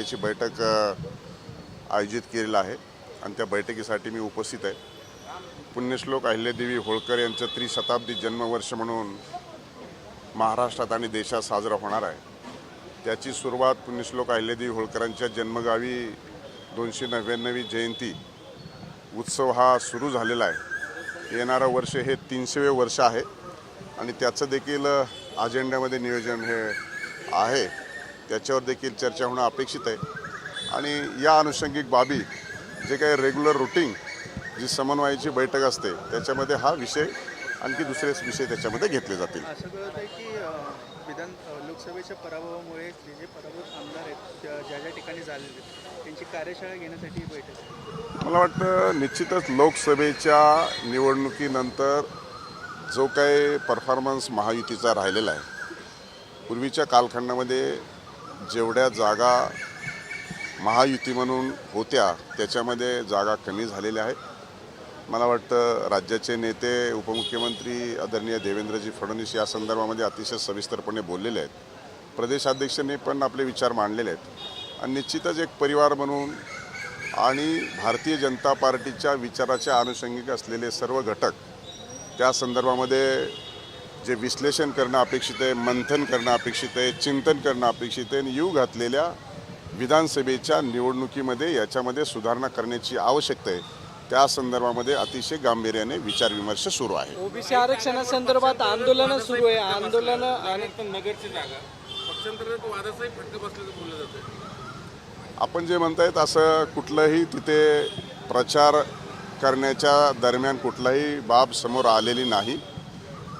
याची बैठक आयोजित केलेला आहे आणि त्या बैठकीसाठी मी उपस्थित आहे. पुण्यश्लोक अहिल्यादेवी होळकर यांचं त्रिशताब्दी जन्मवर्ष म्हणून महाराष्ट्रात आणि देशात साजरा होणार आहे. त्याची सुरुवात पुण्यश्लोक अहिल्यादेवी होळकरांच्या जन्मगावी दोनशे नव्याण्णवी जयंती उत्सव हा सुरू झालेला आहे. येणारं वर्ष हे तीनशेवे वर्ष आहे आणि त्याचं देखील अजेंड्यामध्ये नियोजन हे आहे. त्याच्यावर देखील चर्चा होणं अपेक्षित आहे आणि या अनुषंगिक बाबी जे काही रेग्युलर रुटीन जी समन्वयाची बैठक असते त्याच्यामध्ये हा विषय आणखी दुसरे विषय त्याच्यामध्ये घेतले जातील असं कळत आहे की विधान लोकसभेच्या पराभवामुळे जे जे पराभूत आमदार आहेत ज्या ज्या ठिकाणी झालेले त्यांची कार्यशाळा घेण्यासाठी बैठक. मला वाटतं निश्चितच लोकसभेच्या निवडणुकीनंतर जो काही परफॉर्मन्स महायुतीचा राहिलेला आहे पूर्वीच्या कालखंडामध्ये जेवढ्या जागा महायुती म्हणून होत्या त्याच्यामध्ये जागा कमी झालेल्या आहेत. मला वाटतं राज्याचे नेते उपमुख्यमंत्री आदरणीय देवेंद्रजी फडणवीस या संदर्भामध्ये अतिशय सविस्तरपणे बोललेले आहेत. प्रदेशाध्यक्षांनी पण आपले विचार मांडलेले आहेत. आणि निश्चितच एक परिवार म्हणून आणि भारतीय जनता पार्टीच्या विचाराच्या आनुषंगिक असलेले सर्व घटक त्या संदर्भामध्ये जे विश्लेषण करणं अपेक्षित आहे मंथन करणं अपेक्षित आहे चिंतन करणं अपेक्षित आहे आणि येऊ घातलेल्या विधानसभेच्या निवडणुकीमध्ये याच्यामध्ये सुधारणा करण्याची आवश्यकता आहे. त्या संदर्भामध्ये अतिशय गांभीर्याने विचारविमर्श सुरू आहे. ओबीसी आरक्षणासंदर्भात आंदोलनं सुरू आहे. आंदोलनं नगरची जागा. आपण जे म्हणतायत असं कुठलंही तिथे प्रचार करण्याच्या दरम्यान कुठलाही बाब समोर आलेली नाही.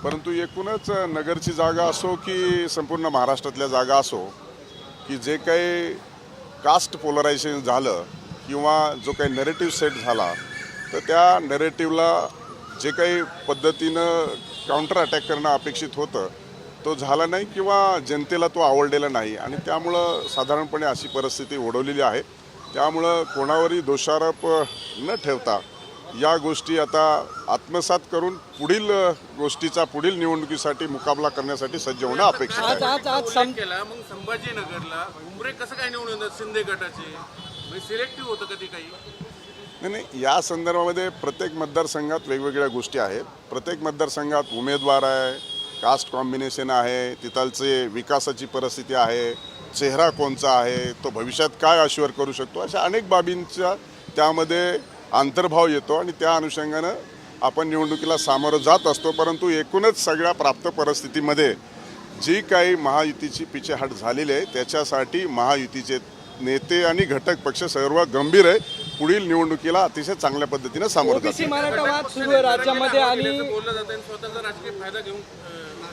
परंतु एकूणच नगरची जागा असो की संपूर्ण महाराष्ट्रातल्या जागा असो की जे काही कास्ट पोलरायझेशन झालं किंवा जो काही नरेटिव्ह सेट झाला तर त्या नरेटिव्हला जे काही पद्धतीनं काउंटर अटॅक करणं अपेक्षित होतं तो झाला नाही किंवा जनतेला तो आवडलेला नाही. आणि त्यामुळं साधारणपणे अशी परिस्थिती ओढवलेली आहे. त्यामुळं कोणावरही दोषारोप न ठेवता या गोष्टी आता आत्मसात करून पुढील गोष्टीचा पुढील निवडणुकीसाठी मुकाबला करण्यासाठी सज्ज होणं अपेक्षित आज आहे आज आज सं केला मग संभाजीनगरला उमरे कसं काय निवडून येतात? शिंदे गटाचे? म्हणजे सिलेक्टिव्ह होतं कधी काही? नाही नाही या संदर्भामध्ये प्रत्येक मतदारसंघात वेगवेगळ्या गोष्टी आहेत. प्रत्येक मतदारसंघात उमेदवार आहे कास्ट कॉम्बिनेशन आहे तिथलचे विकासाची परिस्थिती आहे चेहरा कोणचा आहे तो भविष्यात काय आश्वर करू शकतो अशा अनेक बाबींचा त्यामध्ये अंतर्भाव येतो आणि त्या अनुषंगानं आपण निवडणुकीला सामोरं जात असतो परंतु एकूणच सगळ्या प्राप्त परिस्थितीमध्ये जी काही महायुतीची पिछेहाट झालेली आहे त्याच्यासाठी महायुतीचे नेते आणि घटक पक्ष सर्व गंभीर आहे. पुढील निवडणुकीला अतिशय चांगल्या पद्धतीनं सामोरं जातं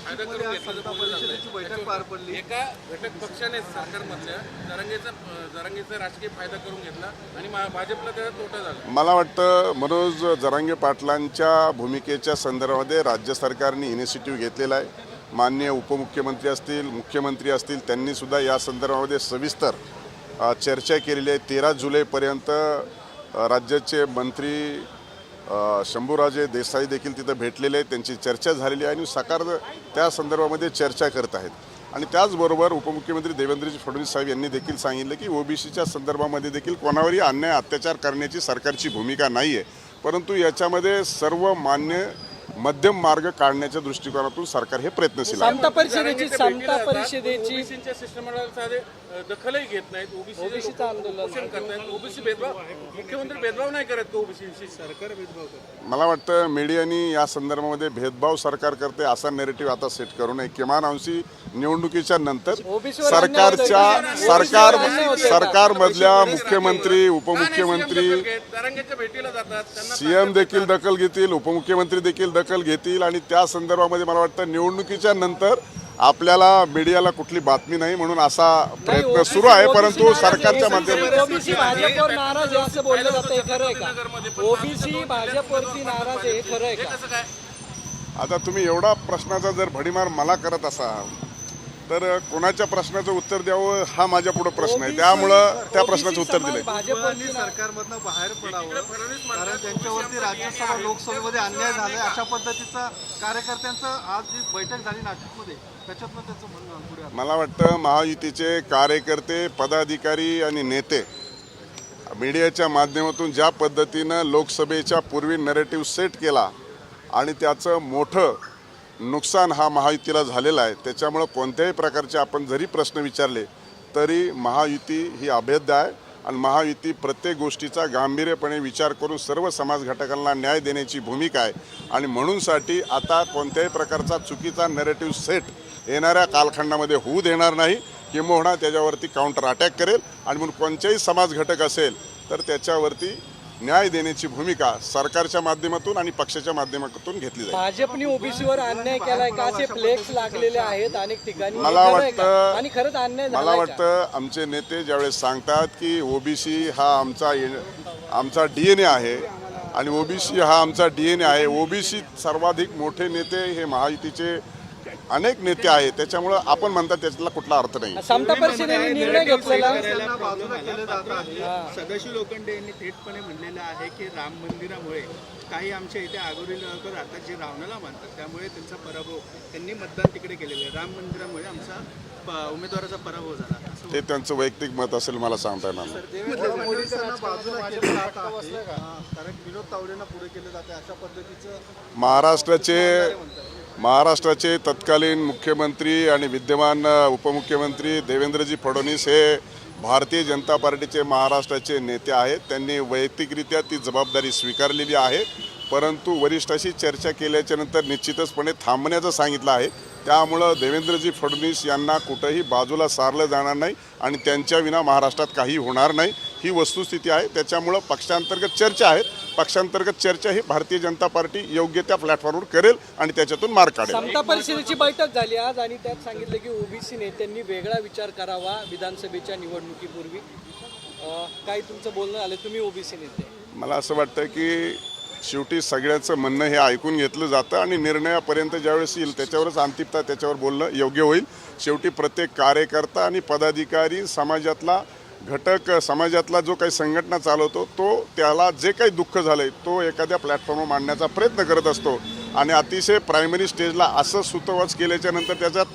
परिषदेची बैठक पार पडली. एका घटक पक्षाने सरकारमधल्या जरांगेचा जरांगेचा राजकीय फायदा करून घेतला आणि भाजपला त्याचा तोटा झाला. मला वाटतं मनोज जरांगे पाटलांच्या भूमिकेच्या संदर्भामध्ये राज्य सरकारने इनिशिएटिव्ह घेतलेला आहे. माननीय उपमुख्यमंत्री असतील मुख्यमंत्री असतील त्यांनी सुद्धा या संदर्भामध्ये सविस्तर चर्चा केलेली आहे. तेरा जुलैपर्यंत राज्याचे मंत्री शंभूराजे देसाई देखील तिथं भेटलेले आहेत. त्यांची चर्चा झालेली आहे आणि सरकार त्या संदर्भामध्ये चर्चा करत आहेत. आणि त्याचबरोबर उपमुख्यमंत्री देवेंद्रजी फडणवीस साहेब यांनी देखील सांगितलं की ओबीसीच्या संदर्भामध्ये देखील कोणावरही अन्याय अत्याचार करण्याची सरकारची भूमिका नाही आहे परंतु याच्यामध्ये सर्व मान्य मध्यम मार्ग काढण्याच्या दृष्टिकोनातून सरकार हे प्रयत्नशील आहे समता परिषदेची समता परिषदेची ओबीसीच्या साधे दखलही घेत नाहीत ओबीसी ओबीसीचं आंदोलन. करतात ओबीसी भेदभाव मुख्यमंत्री भेदभाव नाही करत का ओबीसीशी सरकार भेदभाव करतं मला वाटतं मीडियानी या संदर्भामध्ये भेदभाव सरकार करते असा नेरेटिव्ह आता सेट करू नये किमान अंशी निवडणुकीच्या नंतर सरकारच्या. सरकार. सरकारमधल्या मुख्यमंत्री उपमुख्यमंत्री जरांगेच्या भेटीला जातात त्यांना सीएम देखील दखल घेतील उपमुख्यमंत्री देखील दखल घेतील आणि त्या संदर्भामध्ये मला वाटतं निवडणुकीच्या नंतर आपल्याला मीडियाला कुठली बातमी नाही म्हणून असा प्रयत्न सुरू आहे परंतु सरकारच्या माध्यमातून. आता तुम्ही एवढा प्रश्नाचा जर भडीमार मला करत असाल तर कोणाच्या प्रश्नाचं उत्तर द्यावं हा माझ्या पुढे प्रश्न आहे. त्यामुळं त्या प्रश्नाचं उत्तर दिलंय. भाजपवरती सरकारमधनं बाहेर पडावं. कारण त्यांच्यावरती राज्यसभा लोकसभेमध्ये अन्याय झालाय. अशा पद्धतीचा कार्यकर्त्यांचं आज जी बैठक झाली नाशिकमध्ये त्याच्यातनं त्यांचं म्हणणं. मला वाटतं महायुतीचे कार्यकर्ते पदाधिकारी आणि नेते मीडियाच्या माध्यमातून ज्या पद्धतीनं लोकसभेच्या पूर्वी नरेटिव्ह सेट केला आणि त्याचं मोठं नुकसान हा महायुतीला झालेला आहे. त्याच्यामुळं कोणत्याही प्रकारचे आपण जरी प्रश्न विचारले तरी महायुती ही अभेद्य आहे आणि महायुती प्रत्येक गोष्टीचा गांभीर्यपणे विचार करून सर्व समाज घटकांना न्याय देण्याची भूमिका आहे. आणि म्हणूनसाठी आता कोणत्याही प्रकारचा चुकीचा नरेटिव्ह सेट येणाऱ्या कालखंडामध्ये होऊ देणार नाही किंबहुना त्याच्यावरती काउंटर अटॅक करेल. आणि म्हणून कोणत्याही समाज घटक असेल तर त्याच्यावरती न्याय देण्याची भूमिका सरकारच्या माध्यमातून आणि पक्षाच्या माध्यमातून घेतली जाईल भाजपने ओबीसीवर अन्याय केलाय का असे फ्लेक्स लागलेले आहेत अनेक ठिकाणी मला? वाटतं- आणि खरंच अन्याय मला? वाटतं आमचे नेते ज्यावेळेस सांगतात की ओबीसी हा आमचा आमचा डी एन ए आहे आणि ओबीसी हा आमचा डी एन ए आहे ओबीसी सर्वाधिक मोठे नेते हे महायुतीचे अनेक नेते आहेत त्याच्यामुळं आपण म्हणतात त्याच्यातला कुठला अर्थ नाही. समता परिषदेने निर्णय घेतलेला. सदाशिव लोखंडे यांनी थेटपणे म्हणलेलं आहे की राम मंदिरामुळे काही आमच्या इथे आगोरी लोक राहतात जे रावणाला मानतात. त्यामुळे त्यांचा पराभव त्यांनी मतदान तिकडे केलेलं आहे. राम मंदिरामुळे आमचा प- उमेदवाराचा पराभव झाला. ते त्यांचं वैयक्तिक मत असेल मला सांगता येणार नाही. देवेंद्र फडणवीसांना बाजूला केलं जात आहे. कारण विनोद तावडेंना पुढे केलं जाते अशा पद्धतीचं महाराष्ट्राचे महाराष्ट्राचे तत्कालीन मुख्यमंत्री आणि विद्यमान उपमुख्यमंत्री देवेंद्रजी फडणवीस हे भारतीय जनता पार्टीचे महाराष्ट्राचे नेते आहेत. त्यांनी वैयक्तिकरित्या ती जबाबदारी स्वीकारलेली आहे. परंतु वरिष्ठाशी चर्चा केल्याच्यानंतर निश्चितचपणे थांबण्याचं सांगितलं आहे. त्यामुळं देवेंद्रजी फडणवीस यांना कुठंही बाजूला सारलं जाणार नाही आणि त्यांच्या विना महाराष्ट्रात काही होणार नाही. ही वस्तुस्थिती आहे. त्याच्यामुळं पक्षांतर्गत चर्चा आहेत. पक्षांतर्गत चर्चा ही भारतीय जनता पार्टी योग्य त्या प्लॅटफॉर्मवर करेल आणि त्याच्यातून मार्ग काढेल. समता परिषदेची बैठक झाली आज आणि त्यात सांगितलं की ओबीसी नेत्यांनी वेगळा विचार करावा विधानसभेच्या निवडणुकीपूर्वी. काय तुमचं बोलणं आलं तुम्ही ओबीसी नेते. मला असं वाटतं की शेवटी सगळ्यांचं म्हणणं हे ऐकून घेतलं जातं आणि निर्णयापर्यंत ज्यावेळेस येईल त्याच्यावरच अंतिमता त्याच्यावर बोलणं योग्य होईल. शेवटी प्रत्येक कार्यकर्ता आणि पदाधिकारी समाजातला घटक समाजातला जो काही संघटना चालवतो तो त्याला जे काही दुःख झालं आहे तो एखाद्या प्लॅटफॉर्मवर मांडण्याचा प्रयत्न करत असतो. आणि अतिशय प्रायमरी स्टेजला असं सुतवाच केल्याच्यानंतर त्याच्यात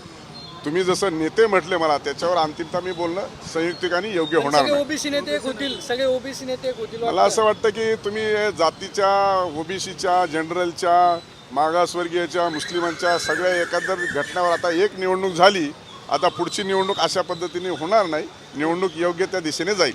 तुम्ही जसं नेते म्हटले मला त्याच्यावर अंतिमता मी बोलणं संयुक्तिकाने योग्य होणार ओबीसी नेते होतील सगळे ओबीसी नेते होतील मला असं वाटतं की तुम्ही जातीच्या ओबीसीच्या जनरलच्या मागासवर्गीयच्या मुस्लिमांच्या सगळ्या एकंदर घटनावर आता एक निवडणूक झाली आता पुढची निवडणूक अशा पद्धतीने होणार नाही. निवडणूक योग्य त्या दिशेने जाईल.